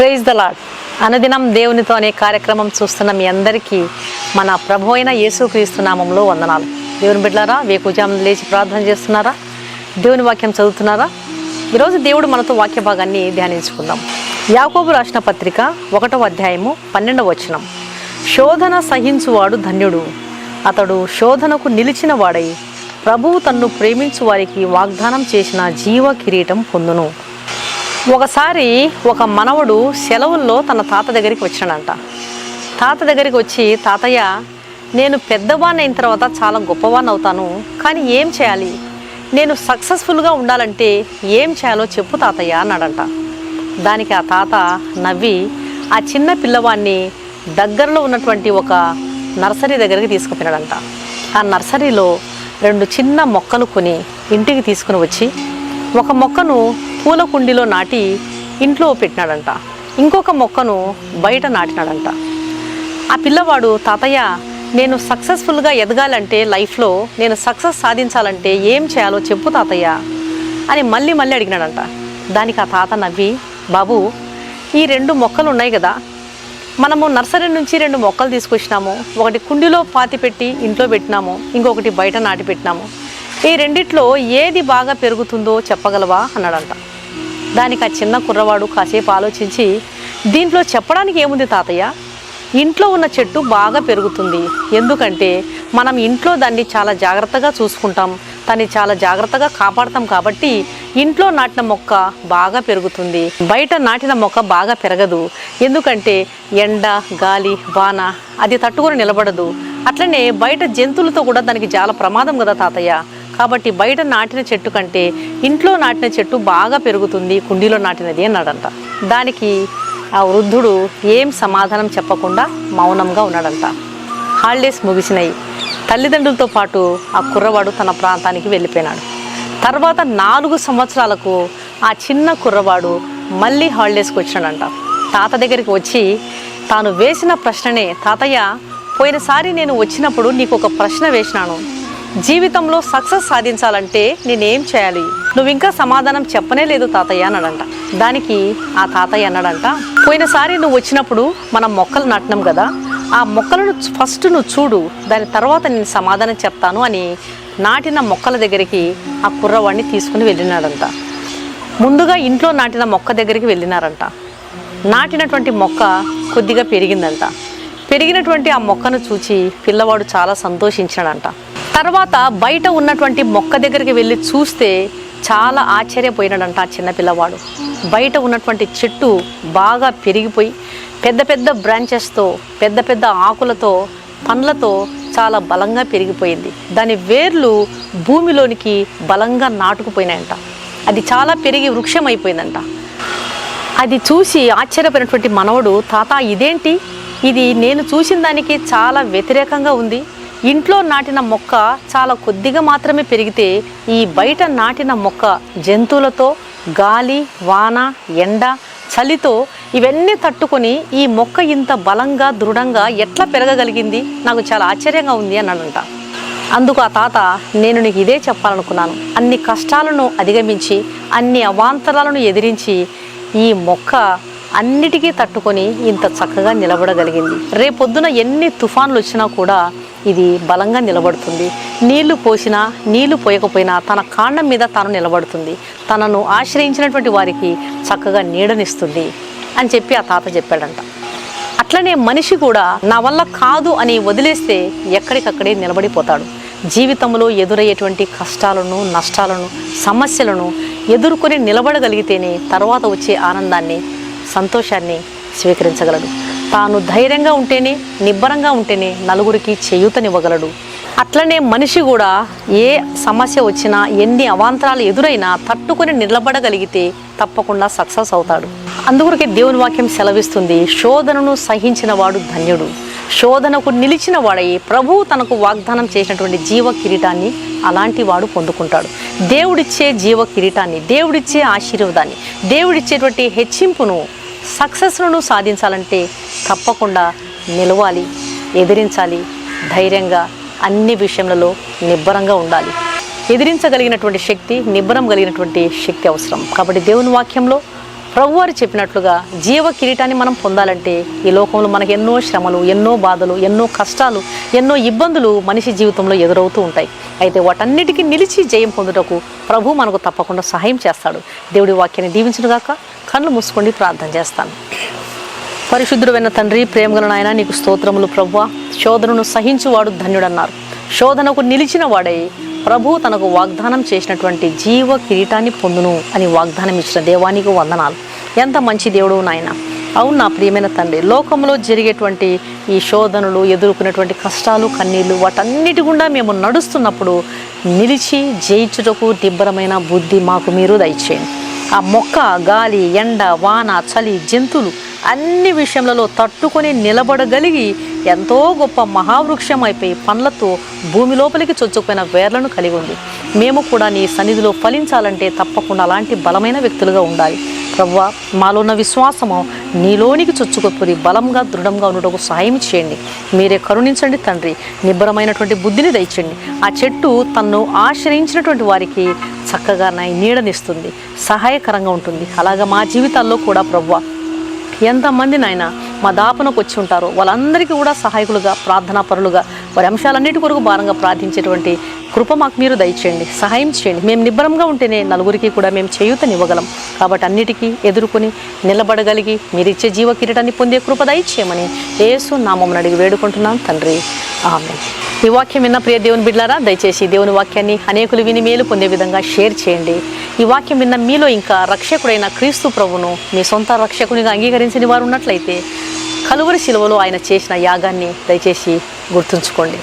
Praise the lord అనుదినం దేవునితో అనే కార్యక్రమం చూస్తున్న మీ అందరికీ మన ప్రభు అయిన యేసుక్రీస్తు నామంలో వందనాలు. దేవుని బిడ్డారా వేకుజాము లేచి ప్రార్థన చేస్తున్నారా? దేవుని వాక్యం చదువుతున్నారా? ఈరోజు దేవుడు మనతో వాక్య భాగాన్ని ధ్యానించుకుందాం. యాకోబు రాసిన పత్రిక ఒకటో అధ్యాయము పన్నెండవ వచనం. శోధన సహించువాడు ధన్యుడు. అతడు శోధనకు నిలిచిన వాడై ప్రభువు తన్ను ప్రేమించు వారికి వాగ్దానం చేసిన జీవ కిరీటం పొందును. ఒకసారి ఒక మనవడు సెలవుల్లో తన తాత దగ్గరికి వచ్చాడంట తాత దగ్గరికి వచ్చి తాతయ్య నేను పెద్దవాణ్ణి అయిన తర్వాత చాలా గొప్పవాణ్ణి అవుతాను. కానీ ఏం చేయాలి? నేను సక్సెస్ఫుల్గా ఉండాలంటే ఏం చేయాలో చెప్పు తాతయ్య అన్నాడంట. దానికి ఆ తాత నవ్వి ఆ చిన్న పిల్లవాడిని దగ్గరలో ఉన్నటువంటి ఒక నర్సరీ దగ్గరికి తీసుకుపోయినాడంట. ఆ నర్సరీలో రెండు చిన్న మొక్కలు కొని ఇంటికి తీసుకుని వచ్చి ఒక మొక్కను పూల కుండీలో నాటి ఇంట్లో పెట్టినాడంట. ఇంకొక మొక్కను బయట నాటినాడంట. ఆ పిల్లవాడు తాతయ్య నేను సక్సెస్ఫుల్గా ఎదగాలంటే లైఫ్లో నేను సక్సెస్ సాధించాలంటే ఏం చేయాలో చెప్పు తాతయ్య అని మళ్ళీ మళ్ళీ అడిగినాడంట. దానికి ఆ తాత నవ్వి బాబు ఈ రెండు మొక్కలు ఉన్నాయి కదా మనము నర్సరీ నుంచి రెండు మొక్కలు తీసుకొచ్చినాము. ఒకటి కుండీలో పాతి పెట్టి ఇంట్లో పెట్టినాము. ఇంకొకటి బయట నాటి పెట్టినాము. ఈ రెండిట్లో ఏది బాగా పెరుగుతుందో చెప్పగలవా? అన్నాడంట. దానికి ఆ చిన్న కుర్రవాడు కాసేపు ఆలోచించి దీంట్లో చెప్పడానికి ఏముంది తాతయ్య? ఇంట్లో ఉన్న చెట్టు బాగా పెరుగుతుంది. ఎందుకంటే మనం ఇంట్లో దాన్ని చాలా జాగ్రత్తగా చూసుకుంటాం. దాన్ని చాలా జాగ్రత్తగా కాపాడతాం కాబట్టి ఇంట్లో నాటిన మొక్క బాగా పెరుగుతుంది. బయట నాటిన మొక్క బాగా పెరగదు. ఎందుకంటే ఎండ గాలి వాన అది తట్టుకొని నిలబడదు. అట్లనే బయట జంతువులతో కూడా దానికి చాలా ప్రమాదం కదా తాతయ్య. కాబట్టి బయట నాటిన చెట్టు కంటే ఇంట్లో నాటిన చెట్టు బాగా పెరుగుతుంది కుండీలో నాటినది అన్నాడంట. దానికి ఆ వృద్ధుడు ఏం సమాధానం చెప్పకుండా మౌనంగా ఉన్నాడంట. హాలిడేస్ ముగిసినాయి. తల్లిదండ్రులతో పాటు ఆ కుర్రవాడు తన ప్రాంతానికి వెళ్ళిపోయినాడు. తర్వాత నాలుగు సంవత్సరాలకు ఆ చిన్న కుర్రవాడు మళ్ళీ హాలిడేస్కి వచ్చినాడంట. తాత దగ్గరికి వచ్చి తాను వేసిన ప్రశ్ననే తాతయ్య పోయినసారి నేను వచ్చినప్పుడు నీకు ఒక ప్రశ్న వేసినాను. జీవితంలో సక్సెస్ సాధించాలంటే నేనేం చేయాలి? నువ్వు ఇంకా సమాధానం చెప్పనే లేదు తాతయ్య అన్నాడంట. దానికి ఆ తాతయ్య అన్నాడంట పోయినసారి నువ్వు వచ్చినప్పుడు మనం మొక్కలు నాటినాం కదా ఆ మొక్కలను ఫస్ట్ నువ్వు చూడు దాని తర్వాత నేను సమాధానం చెప్తాను అని నాటిన మొక్కల దగ్గరికి ఆ కుర్రవాడిని తీసుకుని వెళ్ళినాడంట. ముందుగా ఇంట్లో నాటిన మొక్క దగ్గరికి వెళ్ళినారంట. నాటినటువంటి మొక్క కొద్దిగా పెరిగిందంట. పెరిగినటువంటి ఆ మొక్కను చూచి పిల్లవాడు చాలా సంతోషించాడంట తర్వాత బయట ఉన్నటువంటి మొక్క దగ్గరికి వెళ్ళి చూస్తే చాలా ఆశ్చర్యపోయినాడంట ఆ చిన్నపిల్లవాడు బయట ఉన్నటువంటి చెట్టు బాగా పెరిగిపోయి పెద్ద పెద్ద బ్రాంచెస్తో పెద్ద పెద్ద ఆకులతో పండ్లతో చాలా బలంగా పెరిగిపోయింది. దాని వేర్లు భూమిలోనికి బలంగా నాటుకుపోయినాయంట. అది చాలా పెరిగి వృక్షం అయిపోయిందంట అది చూసి ఆశ్చర్యపోయినటువంటి మనవడు తాత ఇదేంటి? ఇది నేను చూసిన దానికి చాలా వ్యతిరేకంగా ఉంది. ఇంట్లో నాటిన మొక్క చాలా కొద్దిగా మాత్రమే పెరిగితే ఈ బయట నాటిన మొక్క జంతువులతో గాలి వాన ఎండ చలితో ఇవన్నీ తట్టుకొని ఈ మొక్క ఇంత బలంగా దృఢంగా ఎట్లా పెరగగలిగింది? నాకు చాలా ఆశ్చర్యంగా ఉంది అన్నాడంట. అందుకు ఆ తాత నేను నీకు ఇదే చెప్పాలనుకున్నాను. అన్ని కష్టాలను అధిగమించి అన్ని అవాంతరాలను ఎదిరించి ఈ మొక్క అన్నిటికీ తట్టుకొని ఇంత చక్కగా నిలబడగలిగింది. రేపొద్దున ఎన్ని తుఫాన్లు వచ్చినా కూడా ఇది బలంగా నిలబడుతుంది. నీళ్ళు పోసినా నీళ్ళు పోయకపోయినా తన కాండం మీద తాను నిలబడుతుంది. తనను ఆశ్రయించినటువంటి వారికి చక్కగా నీడనిస్తుంది అని చెప్పి ఆ తాత చెప్పాడంట. అట్లనే మనిషి కూడా నా వల్ల కాదు అని వదిలేస్తే ఎక్కడికక్కడే నిలబడిపోతాడు. జీవితంలో ఎదురయ్యేటువంటి కష్టాలను నష్టాలను సమస్యలను ఎదుర్కొని నిలబడగలిగితేనే తర్వాత వచ్చే ఆనందాన్ని సంతోషాన్ని స్వీకరించగలడు. తాను ధైర్యంగా ఉంటేనే నిబ్బరంగా ఉంటేనే నలుగురికి చేయూతనివ్వగలడు. అట్లనే మనిషి కూడా ఏ సమస్య వచ్చినా ఎన్ని అవాంతరాలు ఎదురైనా తట్టుకొని నిలబడగలిగితే తప్పకుండా సక్సెస్ అవుతాడు. అందుకొరకే దేవుని వాక్యం సెలవిస్తుంది శోధనను సహించిన వాడు ధన్యుడు. శోధనకు నిలిచిన వాడై ప్రభువు తనకు వాగ్దానం చేసినటువంటి జీవ కిరీటాన్ని అలాంటి వాడు పొందుకుంటాడు. దేవుడిచ్చే జీవ కిరీటాన్ని దేవుడిచ్చే ఆశీర్వాదాన్ని దేవుడిచ్చేటువంటి హెచ్చింపును సక్సెస్లను సాధించాలంటే తప్పకుండా నిలవాలి ఎదిరించాలి ధైర్యంగా అన్ని విషయములలో నిబ్బరంగా ఉండాలి. ఎదిరించగలిగినటువంటి శక్తి నిబ్బరం కలిగినటువంటి శక్తి అవసరం. కాబట్టి దేవుని వాక్యంలో ప్రభువారు చెప్పినట్లుగా జీవ కిరీటాన్ని మనం పొందాలంటే ఈ లోకంలో మనకు ఎన్నో శ్రమలు ఎన్నో బాధలు ఎన్నో కష్టాలు ఎన్నో ఇబ్బందులు మనిషి జీవితంలో ఎదురవుతూ ఉంటాయి. అయితే వాటన్నిటికీ నిలిచి జయం పొందుటకు ప్రభు మనకు తప్పకుండా సహాయం చేస్తాడు. దేవుడి వాక్యాన్ని దీవించునుగాక. కళ్ళు మూసుకోండి ప్రార్థన చేస్తాను. పరిశుద్ధుడైన తండ్రి ప్రేమగల నాయన నీకు స్తోత్రములు ప్రభువా. శోధనను సహించువాడు ధన్యుడన్నారు. శోధనకు నిలిచిన వాడై ప్రభు తనకు వాగ్దానం చేసినటువంటి జీవ కిరీటాన్ని పొందును అని వాగ్దానం ఇచ్చిన దేవానికి వందనాలు. ఎంత మంచి దేవుడు నాయన. అవును నా ప్రియమైన తండ్రి లోకంలో జరిగేటువంటి ఈ శోధనలు ఎదుర్కొనేటువంటి కష్టాలు కన్నీళ్ళు వాటన్నిటి గుండా మేము నడుస్తున్నప్పుడు నిలిచి జయించుటకు దిబ్బరమైన బుద్ధి మాకు మీరు దయచేయండి. ఆ మొక్క గాలి ఎండ వాన చలి జంతువులు అన్ని విషయములలో తట్టుకొని నిలబడగలిగి ఎంతో గొప్ప మహావృక్షం అయిపోయి పండ్లతో భూమి లోపలికి చొచ్చుకుపోయిన వేర్లను కలిగి ఉంది. మేము కూడా నీ సన్నిధిలో ఫలించాలంటే తప్పకుండా అలాంటి బలమైన వ్యక్తులుగా ఉండాలి. ప్రవ్వా మాలో ఉన్న విశ్వాసము నీలోనికి చొచ్చుకొప్పురి బలంగా దృఢంగా ఉండటకు సహాయం చేయండి. మీరే కరుణించండి తండ్రి. నిబ్బరమైనటువంటి బుద్ధిని దయచండి ఆ చెట్టు తన్ను ఆశ్రయించినటువంటి వారికి చక్కగా నా నీడనిస్తుంది సహాయకరంగా ఉంటుంది. అలాగా మా జీవితాల్లో కూడా ప్రవ్వా. ఎంతమంది నాయన మా దాపనకు వచ్చి ఉంటారో వాళ్ళందరికీ కూడా సహాయకులుగా ప్రార్థనా పరులుగా వారి అంశాలన్నిటి కొరకు భారంగా ప్రార్థించేటువంటి కృప మాకు మీరు దయచేయండి సహాయం చేయండి. మేము నిబ్బరంగా ఉంటేనే నలుగురికి కూడా మేము చేయూతనివ్వగలం. కాబట్టి అన్నిటికీ ఎదుర్కొని నిలబడగలిగి మీరు ఇచ్చే జీవ కిరీటాన్ని పొందే కృప దయచేయమని యేసు నామం అడిగి వేడుకుంటున్నాం తండ్రి. ఆమె ఈ వాక్యం విన్న ప్రియ దేవుని బిడ్లారా దయచేసి దేవుని వాక్యాన్ని అనేకులు విని మేలు పొందే విధంగా షేర్ చేయండి. ఈ వాక్యం విన్న మీలో ఇంకా రక్షకుడైన క్రీస్తు ప్రభును మీ సొంత రక్షకునిగా అంగీకరించిన వారు ఉన్నట్లయితే కలువరి శిలువలో ఆయన చేసిన యాగాన్ని దయచేసి గుర్తుంచుకోండి.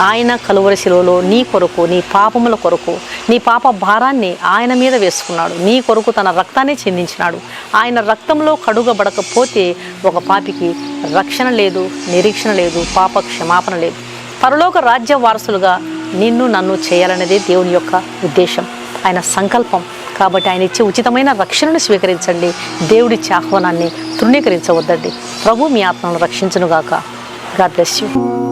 ఆయన కలువరి శిలువలో నీ కొరకు నీ పాపముల కొరకు నీ పాప భారాన్ని ఆయన మీద వేసుకున్నాడు. నీ కొరకు తన రక్తాన్ని చెందించినాడు. ఆయన రక్తంలో కడుగబడకపోతే ఒక పాపికి రక్షణ లేదు నిరీక్షణ లేదు పాప క్షమాపణ లేదు. పరలోక రాజ్య వారసులుగా నిన్ను నన్ను చేయాలనేదే దేవుని యొక్క ఉద్దేశం. ఆయన సంకల్పం. కాబట్టి ఆయన ఇచ్చే ఉచితమైన రక్షణను స్వీకరించండి. దేవుడి ఆహ్వానాన్ని తృణీకరించవద్దండి. ప్రభు మీ ఆత్మను రక్షించునుగాక. God bless you.